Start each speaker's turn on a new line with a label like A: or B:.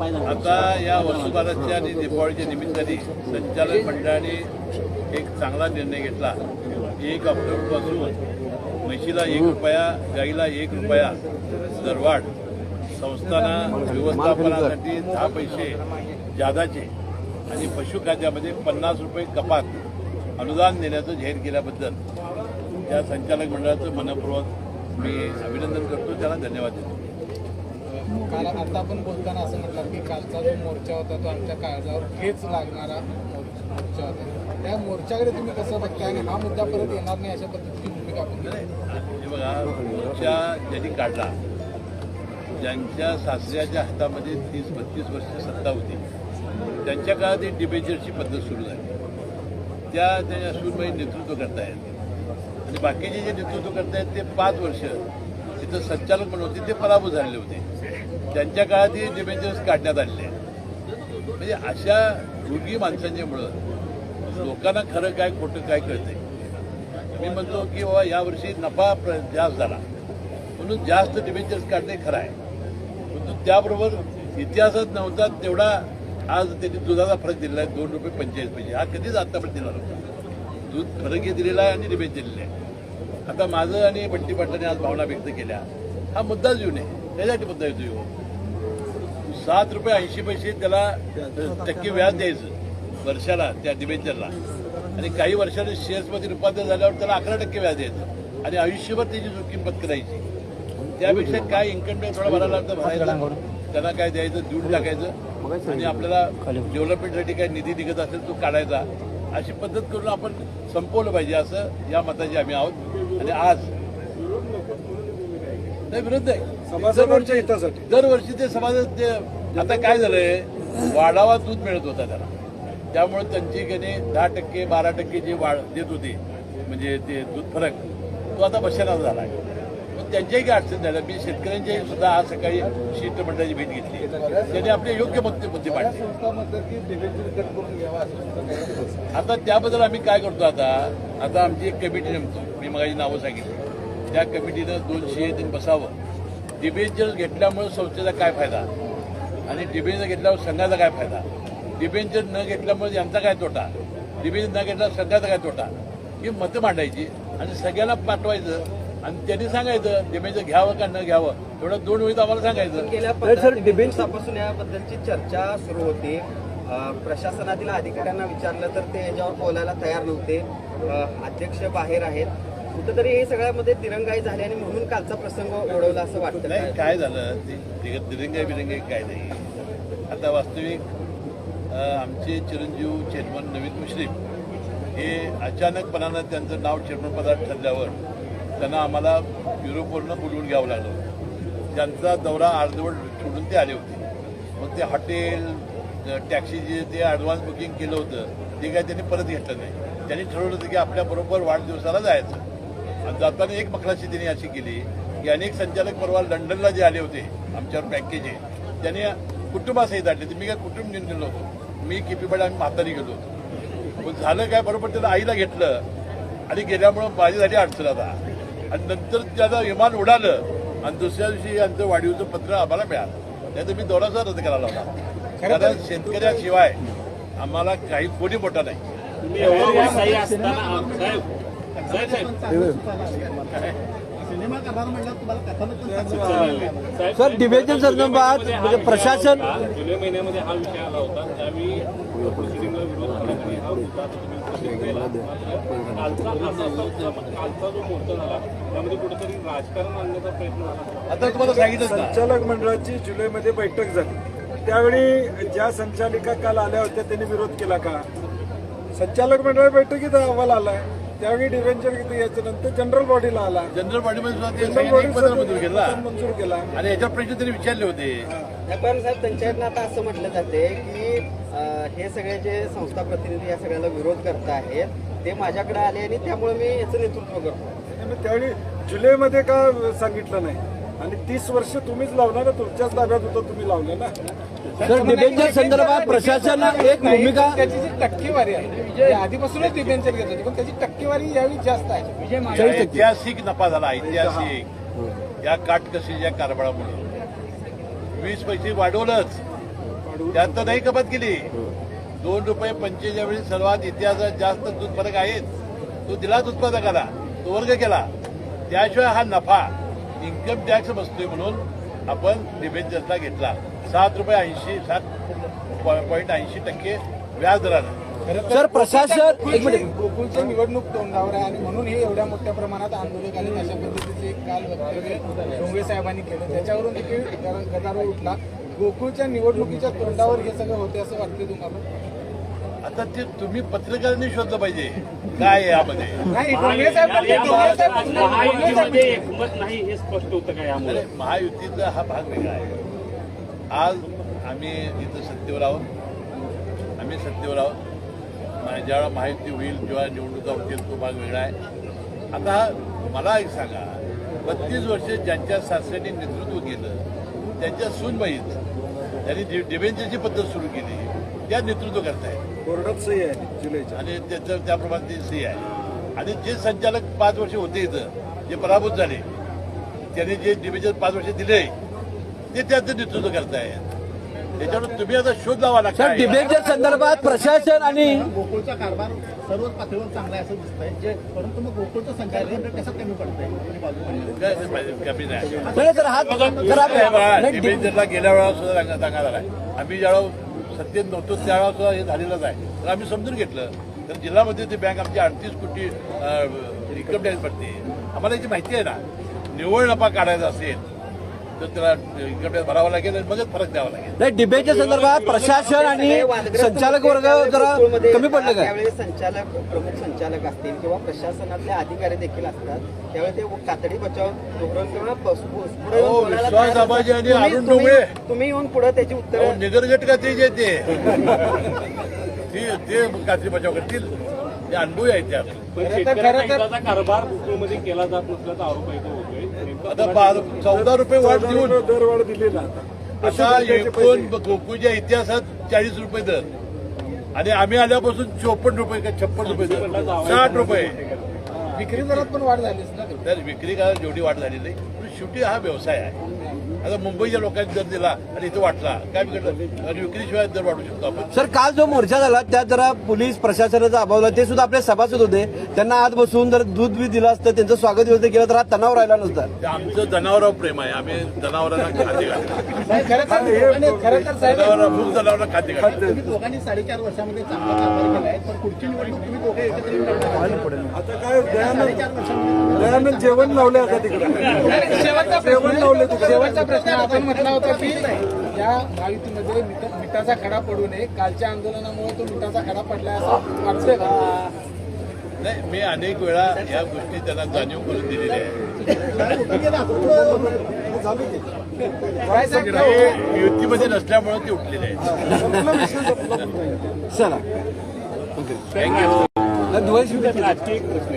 A: आता या वसुबारसच्या आणि दीपावलीच्या निमित्ताने संचालक मंडळाने एक चांगला निर्णय घेतला. एक ऑक्टोबरपासून म्हशीला एक रुपया गाईला एक रुपया दरवाढ. संस्थाना व्यवस्थापनासाठी दहा पैसे जादाचे आणि पशुखाद्यामध्ये पन्नास रुपये कपात अनुदान देण्याचं जाहीर केल्याबद्दल त्या संचालक मंडळाचं मनपूर्वक मी अभिनंदन करतो. त्यांना धन्यवाद देतो.
B: काल आता आपण बोलताना असं म्हटलं की कालचा जो मोर्चा होता तो आमच्या काळजावर ठेच लागणारा मोर्चा होता. त्या मोर्चाकडे तुम्ही कसं बघताय आणि हा मुद्दा परत येणार नाही अशा पद्धतीची भूमिका आपण
A: बघा मोर्चा ज्यांनी काढला ज्यांच्या सासऱ्याच्या हातामध्ये तीस बत्तीस वर्ष सत्ता होती त्यांच्या काळात एक डिबेंचरची पद्धत सुरू झाली. त्या त्या सूरबाई नेतृत्व करतायत. आणि बाकीचे जे नेतृत्व करतायत ते पाच वर्ष तिथं संचालक म्हणून होते ते पराभूत झालेले होते. त्यांच्या काळात ही डिबेंचर्स काढण्यात आलेले म्हणजे अशा दुर्गी माणसांच्यामुळं लोकांना खरं काय खोटं काय कळतंय? मी म्हणतो की बाबा यावर्षी नफा जास्त झाला. म्हणून जास्त डिबेंचर्स काढणे खरं आहे. परंतु त्याबरोबर इतिहासात नव्हता तेवढा आज त्यांनी दुधाचा फरक दिलेला आहे. दोन रुपये पंचेचाळीस पैसे. हा कधीच आतापर्यंत दिला नव्हता. दूध फरकही दिलेला आहे आणि डिबेंच दिलेले आहे. आता माझं आणि बंटी पाटलांनी आज भावना व्यक्त केल्या. हा मुद्दाच येऊ नये. त्यासाठी मुद्दा येतो येऊ हो. सात रुपये ऐंशी पैसे त्याला टक्के व्याज द्यायचं. वर्षाला त्या डिबेंचरला आणि काही वर्षाने शेअर्समध्ये रूपांतर झाल्यावर त्याला अकरा टक्के व्याज द्यायचं. आणि आयुष्यभर त्याची जोखीम पत्करायची. त्यापेक्षा काय इन्कम टॅक्स थोडा भरायला लागतं भरायला त्यांना काय द्यायचं? देऊन टाकायचं. आणि आपल्याला डेव्हलपमेंटसाठी काय निधी निघत असेल तो काढायचा. अशी पद्धत करून आपण संपवलं पाहिजे असं या मताचे आम्ही आहोत. आणि आज नाही विरोध आहे
C: सभासदांच्या हितासाठी.
A: दरवर्षी ते समाजात ते आता काय झालंय? वाढावा दूध मिळत होता त्याला. त्यामुळे त्यांची गणे दहा टक्के बारा टक्के जे वाढ देत होते म्हणजे ते दूध फरक तो आता बशाला झाला आहे. मग त्यांच्याही काही अडचण झाल्या मी शेतकऱ्यांच्याही सुद्धा आज सकाळी शीत मंडळाची भेट घेतली. त्यांनी आपले योग्य मुद्दे मुद्दे मांडले. आता त्याबद्दल आम्ही काय करतो आता? आता आमची एक कमिटी नेमतो. मी मगाची नावं सांगितली. त्या कमिटीनं दोनशे दिन बसावं. डिबेंचर घेतल्यामुळे संस्थेचा काय फायदा? आणि डिबेंचर घेतल्यावर संघाचा काय फायदा? डिबेंचर न घेतल्यामुळे यांचा काय तोटा? डिबेंचर न घेतल्यावर संघाचा काय तोटा? ही मतं मांडायची आणि सगळ्यांना पाठवायचं आणि त्यांनी सांगायचं डिबेंचर घ्यावं का न घ्यावं? एवढं दोन वेळी आम्हाला सांगायचं.
D: गेल्या दिवसापासून याबद्दलची चर्चा सुरू होती. प्रशासनातील अधिकाऱ्यांना विचारलं तर ते याच्यावर बोलायला तयार नव्हते. अध्यक्ष बाहेर आहेत. कुठेतरी हे सगळ्यामध्ये तिरंगाई झाली आणि म्हणून कालचा प्रसंग ओढवला असं वाटतं.
A: नाही
D: काय?
A: झालं? ते दिरंगाई बिरंगाई काय नाही. आता वास्तविक आमचे चिरंजीव चेअरमन नवीन मुश्रीफ हे अचानकपणानं त्यांचं नाव चेअरमन पदात ठरल्यावर त्यांना आम्हाला युरोपवरनं बोलवून घ्यावं लागलं. त्यांचा दौरा अर्धवट सोडून ते आले होते. मग ते हॉटेल टॅक्सी जे ते ॲडव्हान्स बुकिंग केलं होतं ते काय त्यांनी परत घेतलं नाही. त्यांनी ठरवलं होतं की आपल्याबरोबर वाढदिवसाला जायचं. जाताना एक मखलाशी त्यांनी अशी केली की अनेक संचालक परवा लंडनला जे आले होते आमच्यावर बँकेचे त्यांनी कुटुंबासहित आणले ते मी काय कुटुंब घेऊन गेलो होतो. मी किपीपाडे आम्ही म्हातारी गेलो होतो. मग झालं काय बरोबर त्याला आईला घेतलं आणि गेल्यामुळं माझ्यासाठी अडचण आता. आणि नंतर त्याचं विमान उडालं आणि दुसऱ्या दिवशी यांचं वाढीवचं पत्र आम्हाला मिळालं. नाही तर मी दौराचा रद्द करायला होता. कारण शेतकऱ्याशिवाय आम्हाला काही कोणी मोठा नाही.
C: सर, डिबेंचर संदर्भात म्हणजे प्रशासन-
E: जुलै महिन्यामध्ये हा विषय आला होता. त्यावेळी विरोध करण्यात आणि हा मुद्दा तुम्ही उपस्थित केला. कालचा असा असा- कालचा जो मोर्चा झाला त्यामध्ये कुठेतरी राजकारण आणण्याचा प्रयत्न झाला.
A: आता तुम्हाला सांगितलंच ना
C: संचालक मंडळाची जुलैमध्ये बैठक झाली. त्यावेळी ज्या संचालिका काल आल्या होत्या त्यांनी विरोध केला का? संचालक मंडळ बैठकीत अहवाल आलाय. त्यावेळी डिव्हेंचर किती याच्यानंतर जनरल बॉडीला आला.
A: जनरल बॉडीमध्ये
C: जनरल
A: मंजूर केला.
C: बॉडी मंजूर केला.
A: आणि याच्या प्रश्न त्यांनी विचारले होते.
D: पण साहेब त्यांच्याकडनं आता असं म्हटलं जाते की हे सगळे जे संस्था प्रतिनिधी या सगळ्याला विरोध करत आहेत ते माझ्याकडे आले आणि त्यामुळे मी याचं नेतृत्व करतो.
C: त्यावेळी जुलैमध्ये का सांगितलं नाही? आणि तीस वर्ष तुम्हीच लावला ना तुमच्याच ताब्यात होतं तुम्ही लावलं ना?
B: सर डिबेंचर संदर्भात प्रशासन एक भूमिका त्याची जी टक्केवारी आहे जी आधीपासूनच डिबेंचर घेत होती पण त्याची टक्केवारी यावेळी जास्त आहे.
A: ऐतिहासिक नफा झाला ऐतिहासिक. या काटकशीच्या कारभारामुळे. वीस पैसे वाढवलंच. त्यात तर नाही कपात केली. दोन रुपये पंचेच्या वेळी सर्वात इतिहासात जास्त दूध फरक आहेत. तो दिलाच उत्पादकाला तो वर्ग केला. त्याशिवाय हा नफा इन्कम टॅक्स बसतोय म्हणून आपण डिबेंचर्सला घेतला. सात रुपये ऐंशी सात पॉईंट ऐंशी टक्के व्याज दरानं.
F: सर प्रशासन एक मिनिट.
B: गोकुळची निवडणूक तोंडावर आहे आणि म्हणून हे एवढ्या मोठ्या प्रमाणात आंदोलकांनी अशा पद्धतीचे एक काल वक्तव्य डोंगरे साहेबांनी केलं. त्याच्यावरून देखील गदारोळ उठला. गोकुळच्या निवडणुकीच्या तोंडावर हे सगळं होते असं वाटतं तुम्हाला?
A: आता ते तुम्ही पत्रकारांनी शोधलं पाहिजे. काय आहे यामध्ये?
B: नाही डोंगरे साहेब बोलले, डोंगरे साहेब बोलले, डोंगरे साहेब.
E: महायुतीमध्ये
B: बोलले.
E: एकमत नाही हे स्पष्ट होतं का यामुळे?
A: अरे महायुतीचा हा भाग वेगळा आहे. आज आम्ही इथं सत्तेवर आहोत. आम्ही सत्तेवर आहोत. मा- ज्यावेळा महायुती होईल जेव्हा निवडणुका होतील तो भाग वेगळा आहे. आता मला एक सांगा. बत्तीस वर्ष ज्यांच्या सासऱ्यांनी नेतृत्व केलं त्यांच्या सूनबाईच त्यांनी डि- डिबेंचरची पद्धत सुरू केली त्या नेतृत्व करतायत
C: कोर्टात सही आहे जुलैच्या.
A: आणि त्याचं त्याप्रमाणे ते सी आहे. आणि जे संचालक पाच वर्ष होते इथं जे पराभूत झाले त्यांनी जे डिव्हिजन पाच वर्ष दिले ते त्याचं नेतृत्व करताय. त्याच्यावर तुम्ही आता शोध लावा ना
F: सर डिबेटच्या संदर्भात प्रशासन आणि
G: गोकुळचा कारभार सर्वच पातळीवर चांगला आहे असं दिसतंय. जे परंतु मग गोकुळचं संचालन कसं कमी पडतंय?
A: कमी नाही.
F: नाही सर हा
A: गेल्या वेळा सुद्धा सांगा सांगा झालाय. आम्ही ज्यावेळा सत्तेत नव्हतो त्यावेळा सुद्धा हे झालेलंच आहे. तर आम्ही समजून घेतलं. तर जिल्ह्यामध्ये ती बँक आमची अडतीस कोटी इन्कम टॅक्स भरते. आम्हाला याची माहिती आहे ना. निव्वळ नफा काढायचा असेल तर त्याला इन्कम टॅक्स भरावा लागेल आणि मगच फरक द्यावा लागेल.
F: नाही डिबेटच्या संदर्भात प्रशासन आणि संचालक वर्ग जरा कमी पडलं काय
D: त्यावेळी संचालक प्रमुख संचालक असतील किंवा प्रशासनातले अधिकारी देखील असतात त्यावेळी ते कातडी बचाव धोरण किंवा पस- येऊन
A: हो,
D: बोलायला
A: विश्वास
D: तयार
A: आणि
D: तुम्ही-
A: अरुण
D: तुम्ही-
A: डोंगरे.
D: तुम्ही येऊन पुढे त्याची उत्तरं
A: निगरगट का ते जे ते? ते ते कात्री बचाव करतील. ते अनुभवी आहेत
E: पण शेतकऱ्यांचा हिताचा कारभार गोकुळमध्ये केला जात नसल्याचा आरोप होतोय नेमकं
A: आता चौदा रुपये वाढ देऊन.
C: दरवाढ दिली ना
A: आता. एकूण गोकुळच्या इतिहासात चाळीस रुपये दर. आणि आम्ही आल्यापासून चोपन्न रुपये का छप्पन रुपये दर. साठ रुपये.
B: विक्री दरात पण वाढ झालीच ना.
A: विक्री का जेवढी वाढ झाली नाही पण शेवटी हा व्यवसाय आहे. आता मुंबईच्या लोकांनी दर दिला आणि इथं वाटला काय बिघडलं? आणि विक्रीशिवाय दर वाढू शकतो आपण.
F: सर काल जो मोर्चा झाला त्यात जरा पोलीस प्रशासनाचा अभाव ते सुद्धा आपले सभासद होते. त्यांना आत बसून जर दूध बी दिलं असतं त्यांचं स्वागत व्यवस्थित केलं तर हा तणाव राहिला नसता.
A: ते आमचं जनावरावर प्रेम आहे. आम्ही जनावरांना खाते घालतो.
B: नाही, खरं तर आणि खरं तर साहेब
A: जनावर मूग जनावरांना खाते घालतो.
G: दोघांनी साडेचार वर्षामध्ये चांगला कारभार केलाय पण पुढची निवडणूक तुम्ही दोघे एकत्र येऊन लढणार.
C: आता काय दयानंद जेवण लावले आता तिकडे.
B: शेवटचा
C: जेवण लावले तिकडे.
B: शेवटचा प्रश्न आपण म्हटला होता की या महायुतीमध्ये मिठ- मिठाचा खडा पडू नये. कालच्या आंदोलनामुळे तो मिठाचा खडा पडलाय असं वाटतंय का?
A: नाही मी अनेक वेळा या गोष्टी त्यांना जाणीव करून दिलेल्या आहेत
B: काय सांगता?
A: ते युतीमध्ये नसल्यामुळे ते उठलेले आहेत.
F: चला.
A: थँक्यू.
F: धुळे
E: राजकीय एक प्रश्न.